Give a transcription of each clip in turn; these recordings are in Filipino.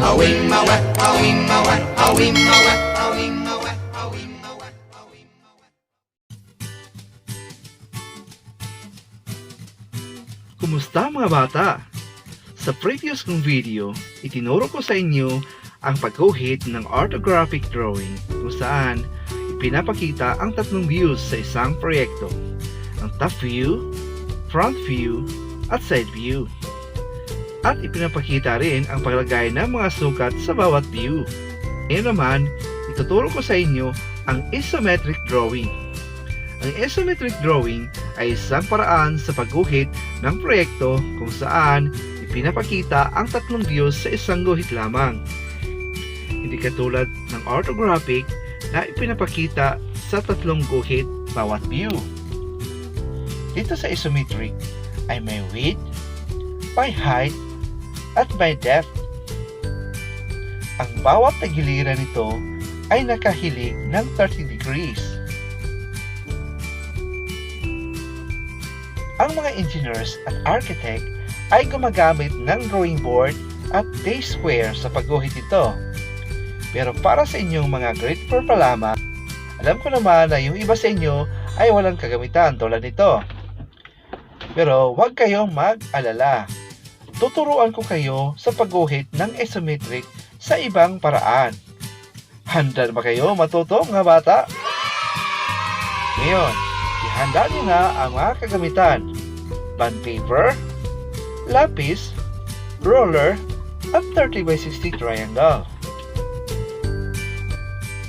awing mawe, awing mawe, awing mawe, awing mawe, awing mawe, awing mawe. Kumusta mga bata? Sa previous kong video, itinuro ko sa inyo ang pagguhit ng orthographic drawing kung saan ipinapakita ang tatlong views sa isang proyekto. Ang top view, front view, at side view. At ipinapakita rin ang paglagay ng mga sukat sa bawat view. Ngayon naman, ituturo ko sa inyo ang isometric drawing. Ang isometric drawing ay isang paraan sa pagguhit ng proyekto kung saan ipinapakita ang tatlong views sa isang guhit lamang. Hindi katulad ng orthographic na ipinapakita sa tatlong guhit bawat view. Dito sa isometric ay may width, may height, at may depth. Ang bawat tagiliran nito ay nakahilig ng 30 degrees. Ang mga engineers at architect ay gumagamit ng drawing board at T-square sa pagguhit ito. Pero para sa inyong mga 4 pa lamang, alam ko naman na yung iba sa inyo ay walang kagamitan tulad nito. Pero huwag kayong mag-alala. Tuturuan ko kayo sa pagguhit ng isometric sa ibang paraan. Handa ba kayo matuto mga bata? Ngayon, ihanda nyo na ang mga kagamitan. Bond paper, lapis, roller, at 30 by 60 triangle.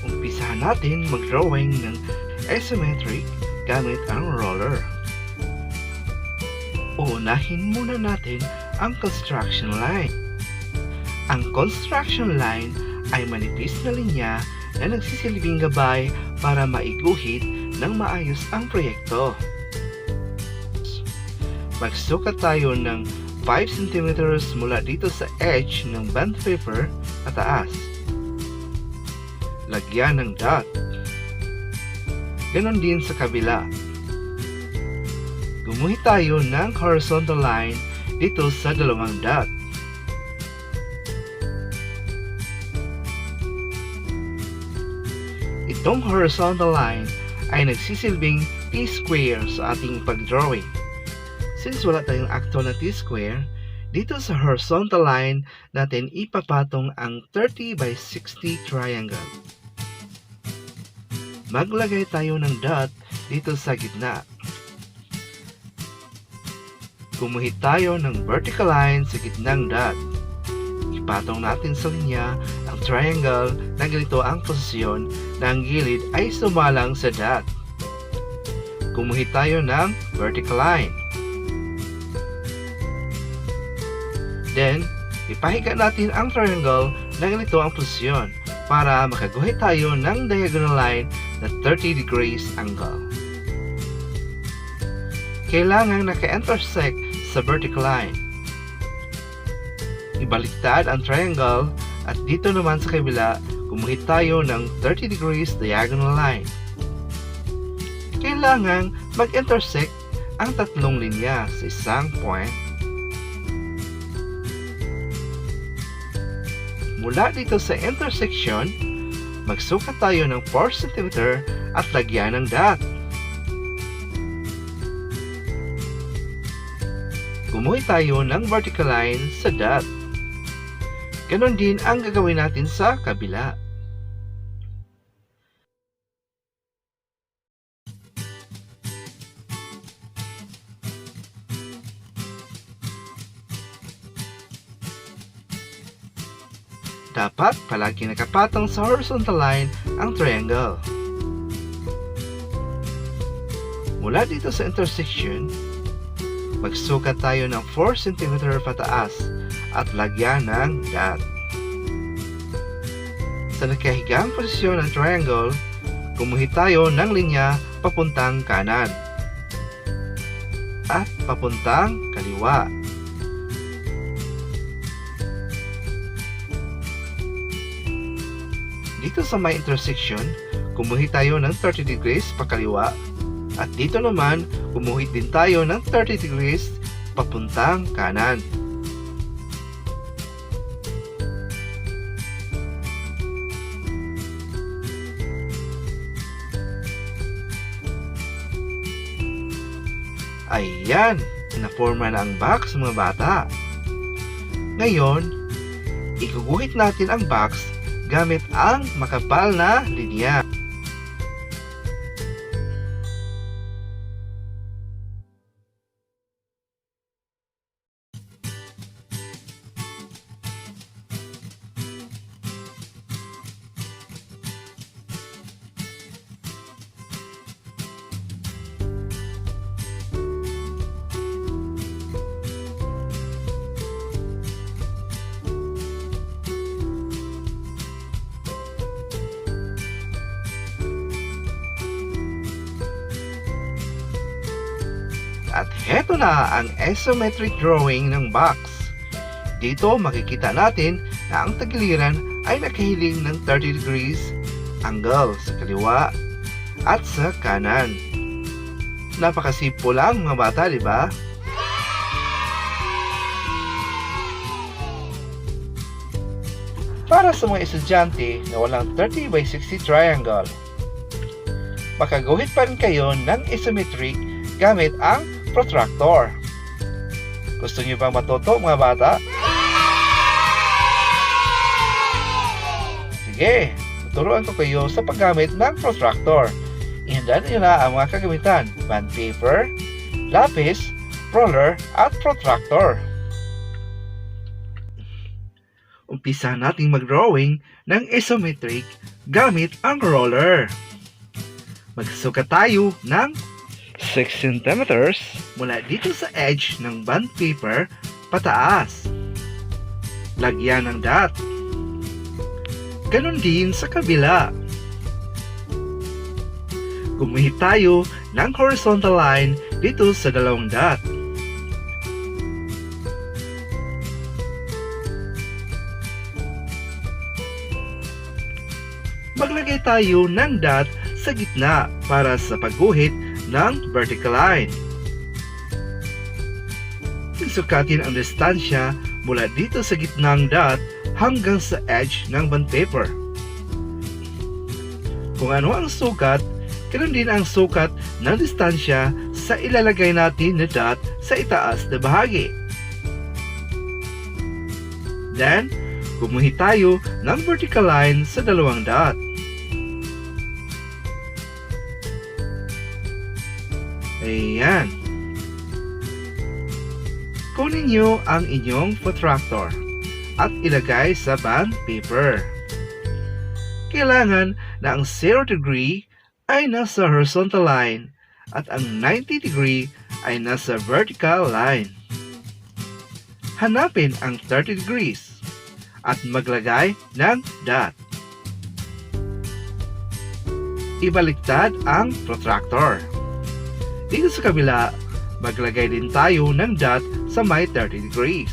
Umpisahan natin mag-drawing ng isometric gamit ang roller. Uunahin muna natin ang construction line. Ang construction line ay manipis na linya na nagsisilbing gabay para maiguhit ng maayos ang proyekto. Magsukat tayo ng 5 cm mula dito sa edge ng band paper pataas. Lagyan ng dot. Ganon din sa kabila. Gumuhit tayo ng horizontal line dito sa dalawang dot. Itong horizontal line ay nagsisilbing T-square sa ating pag-drawing. Since wala tayong actual na T-square, dito sa horizontal line natin ipapatong ang 30 by 60 triangle. Maglagay tayo ng dot dito sa gitna. Kumuhit tayo ng vertical line sa gitnang dot. Ipatong natin sa linya ang triangle na ganito ang posisyon na ang gilid ay sumalang sa dot. Kumuhit tayo ng vertical line. Then, ipahiga natin ang triangle na ganito ang posisyon para makaguhit tayo ng diagonal line na 30 degrees angle. Kailangan naka-intersect sa vertical line. Ibaliktad ang triangle at dito naman sa kabila, kumuhit tayo ng 30 degrees diagonal line. Kailangan mag-intersect ang tatlong linya sa isang point Mula dito sa intersection, magsukat tayo ng 4 cm at lagyan ng dot. Gumuhit tayo ng vertical line sa dot. Ganon din ang gagawin natin sa kabila. Dapat palagi nakapatong sa horizontal line ang triangle. Mula dito sa intersection, magsukat tayo ng 4 cm pataas at lagyan ng dot. Sa nakahigang posisyon ng triangle, kumuhit tayo ng linya papuntang kanan at papuntang kaliwa. Dito sa may intersection, kumuhit tayo ng 30 degrees pakaliwa at dito naman, gumuhit din tayo ng 30 degrees papuntang kanan. Ayan, na-forma na ang box mga bata. Ngayon, iguguhit natin ang box gamit ang makapal na linya. At heto na ang isometric drawing ng box. Dito makikita natin na ang tagiliran ay nakahiling ng 30 degrees angle sa kaliwa at sa kanan. Napakasimple lang mga bata, di ba? Para sa mga estudyante na walang 30 by 60 triangle, makaguhit pa rin kayo ng isometric gamit ang protractor. Gusto niyo bang matuto mga bata? Sige, tuturuan ko kayo sa paggamit ng protractor. Ihanda niyo na ang mga kagamitan, band paper, lapis, roller, at protractor. Umpisa nating mag-drawing ng isometric gamit ang roller. Magsukat tayo ng 6 cm mula dito sa edge ng band paper pataas. Lagyan ng dot. Ganon din sa kabila. Gumuhit tayo ng horizontal line dito sa dalawang dot. Maglagay tayo ng dot sa gitna para sa pagguhit ng vertical line. Sukatin ang distansya mula dito sa gitnang dot hanggang sa edge ng bond paper. Kung ano ang sukat, ganoon din ang sukat ng distansya sa ilalagay natin na dot sa itaas na bahagi. Then, gumuhit tayo ng vertical line sa dalawang dot. Ayan. Kunin niyo ang inyong protractor at ilagay sa band paper. Kailangan na ang 0 degree ay nasa horizontal line at ang 90 degree ay nasa vertical line. Hanapin ang 30 degrees at maglagay ng dot. Ibaliktad ang protractor. Dito sa kabila, maglagay din tayo ng dot sa may 30 degrees.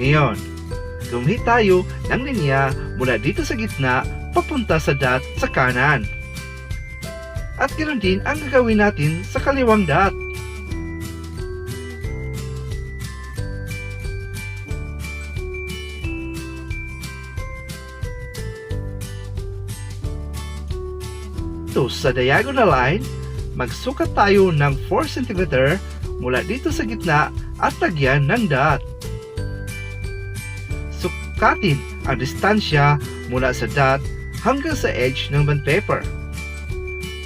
Ngayon, gumhit tayo ng linya mula dito sa gitna papunta sa dot sa kanan. At ganoon din ang gagawin natin sa kaliwang dot. Ito sa diagonal line, magsukat tayo ng 4 cm mula dito sa gitna at lagyan ng dot. Sukatin ang distansya mula sa dot hanggang sa edge ng bond paper.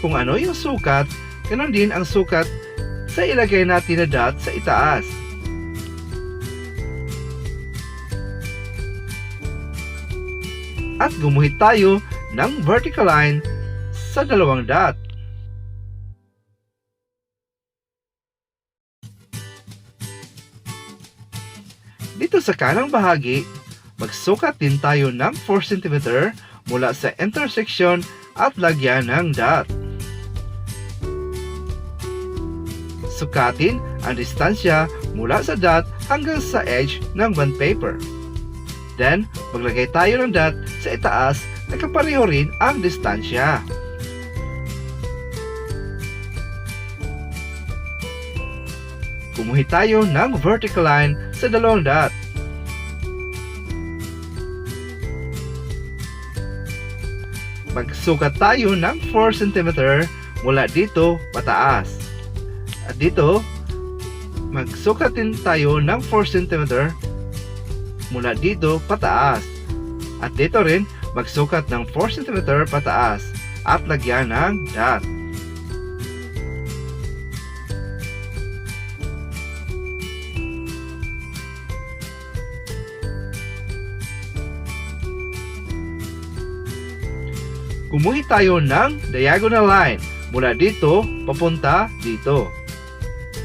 Kung ano yung sukat, ganon din ang sukat sa ilagay natin na dot sa itaas. At gumuhit tayo ng vertical line sa dalawang dot. Dito sa kanang bahagi, magsukat din tayo ng 4 cm mula sa intersection at lagyan ng dot. Sukatin ang distansya mula sa dot hanggang sa edge ng bond paper. Then, maglagay tayo ng dot sa itaas na kapareho rin ang distansya. Kumuhit tayo ng vertical line sa dalawang dot. Magsukat tayo ng 4 cm mula dito pataas. At dito, magsukat din tayo ng 4 cm mula dito pataas. At dito rin, magsukat ng 4 cm pataas at lagyan ng dot. Kumuhi tayo ng diagonal line mula dito papunta dito.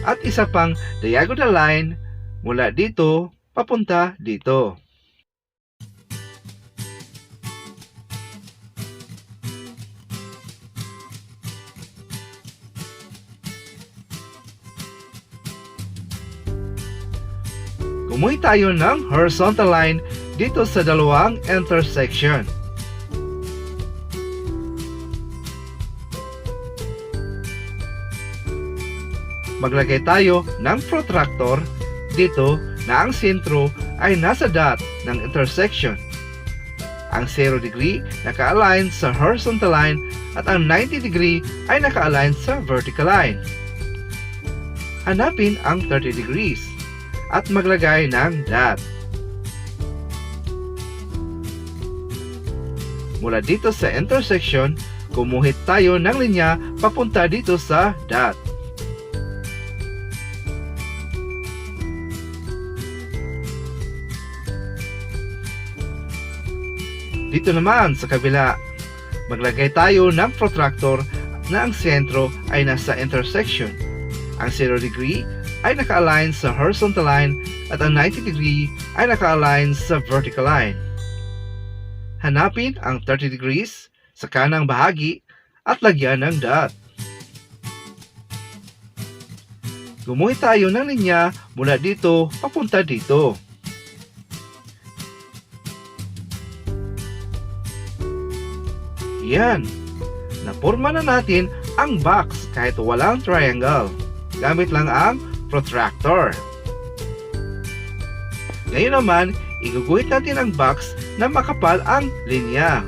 At isa pang diagonal line mula dito papunta dito. Kumuhi tayo ng horizontal line dito sa dalawang intersection. Maglagay tayo ng protractor dito na ang sentro ay nasa dot ng intersection. Ang 0 degree naka-align sa horizontal line at ang 90 degree ay naka-align sa vertical line. Hanapin ang 30 degrees at maglagay ng dot. Mula dito sa intersection, kumuhit tayo ng linya papunta dito sa dot. Dito naman sa kabila, maglagay tayo ng protractor na ang sentro ay nasa intersection. Ang 0 degree ay naka-align sa horizontal line at ang 90 degree ay naka-align sa vertical line. Hanapin ang 30 degrees sa kanang bahagi at lagyan ng dot. Gumuhit tayo ng linya mula dito papunta dito. Yan. Napurma na natin ang box kahit walang triangle. Gamit lang ang protractor. Ngayon naman, iguguhit natin ang box na makapal ang linya.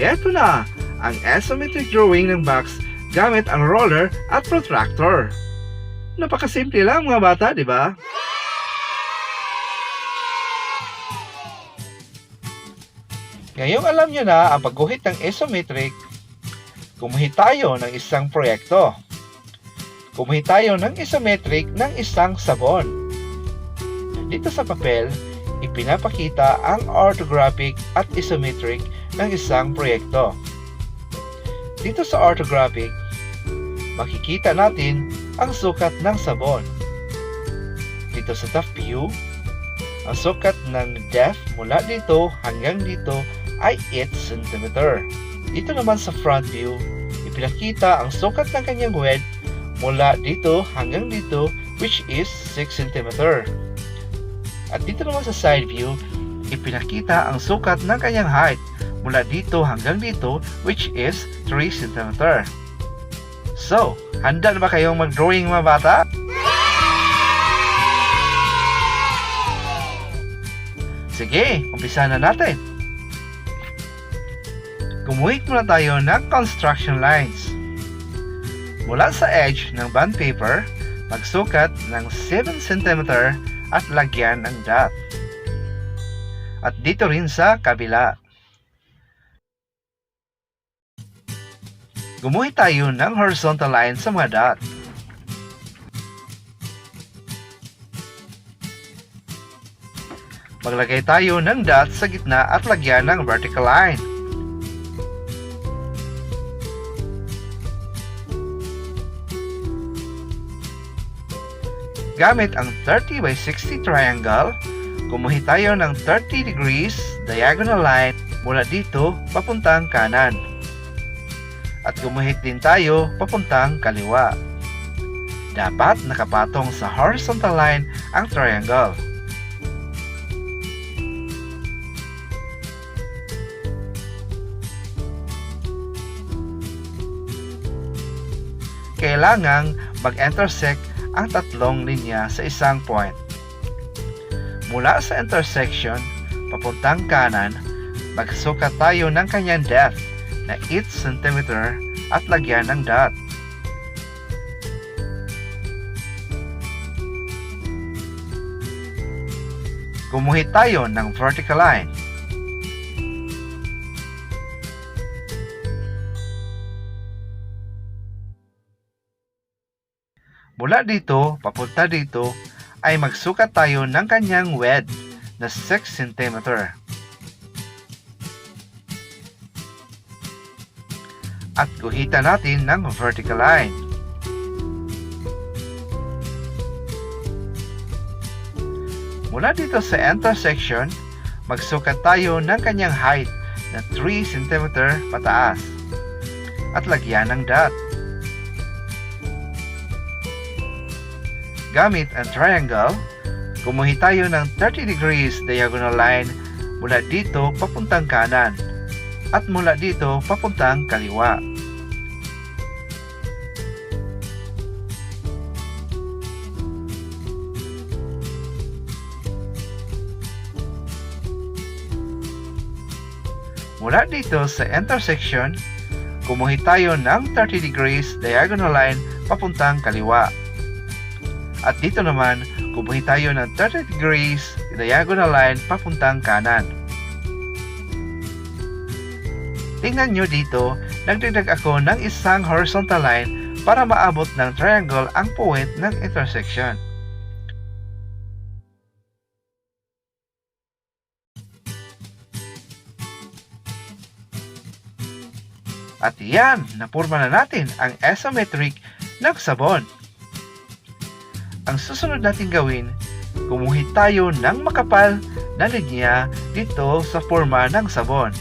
Heto na ang isometric drawing ng box gamit ang roller at protractor. Napakasimple lang mga bata, di ba? Ngayong alam nyo na ang pagguhit ng isometric, kumuhit tayo ng isang proyekto. Kumuhit tayo ng isometric ng isang sabon. Dito sa papel, ipinapakita ang orthographic at isometric ng isang proyekto. Dito sa orthographic, makikita natin ang sukat ng sabon. Dito sa top view, ang sukat ng depth mula dito hanggang dito ay 8 cm. Dito naman sa front view, ipinakita ang sukat ng kanyang width mula dito hanggang dito which is 6 cm. At dito naman sa side view, ipinakita ang sukat ng kanyang height mula dito hanggang dito which is 3 cm. So, handa na ba kayong mag-drawing mga bata? Sige, umpisa na natin. Gumuhit muna tayo ng construction lines. Mula sa edge ng bond paper, magsukat ng 7 cm at lagyan ng dot. At dito rin sa kabila. Gumuhit tayo ng horizontal line sa mga dot. Maglagay tayo ng dot sa gitna at lagyan ng vertical line. Gamit ang 30 by 60 triangle, kumuhi tayo ng 30 degrees diagonal line mula dito papuntang kanan. At gumuhit din tayo papuntang kaliwa. Dapat nakapatong sa horizontal line ang triangle. Kailangang mag-intersect ang tatlong linya sa isang point. Mula sa intersection, papuntang kanan, magsukat tayo ng kanyang depth na 8 cm at lagyan ng dot. Gumuhit tayo ng vertical line. Mula dito, papunta dito, ay magsukat tayo ng kanyang width na 6 cm. At guhitan natin ng vertical line. Mula dito sa intersection, magsukat tayo ng kanyang height na 3 cm pataas at lagyan ng dot. Gamit ang triangle, kumuhi tayo ng 30 degrees diagonal line mula dito papuntang kanan at mula dito papuntang kaliwa. Mula dito sa intersection, kumuhi tayo ng 30 degrees diagonal line papuntang kaliwa. At dito naman, kumuhi tayo ng 30 degrees diagonal line papuntang kanan. Tingnan nyo dito, nagdagdag ako ng isang horizontal line para maabot ng triangle ang point ng intersection. At yan, napurma na natin ang isometric ng sabon. Ang susunod natin gawin, kumuhi tayo ng makapal na linya dito sa forma ng sabon.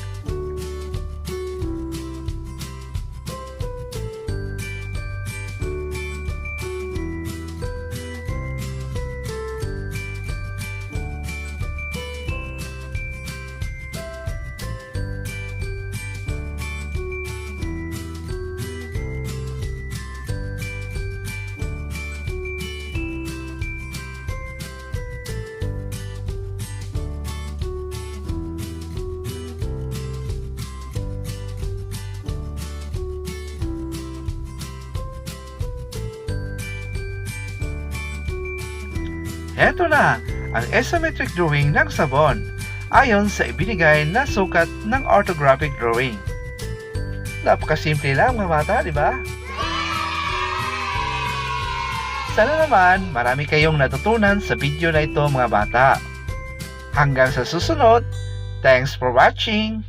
Heto na ang isometric drawing ng sabon ayon sa ibinigay na sukat ng orthographic drawing. Napakasimple lang mga bata, di ba? Sana naman marami kayong natutunan sa video na ito mga bata. Hanggang sa susunod, thanks for watching!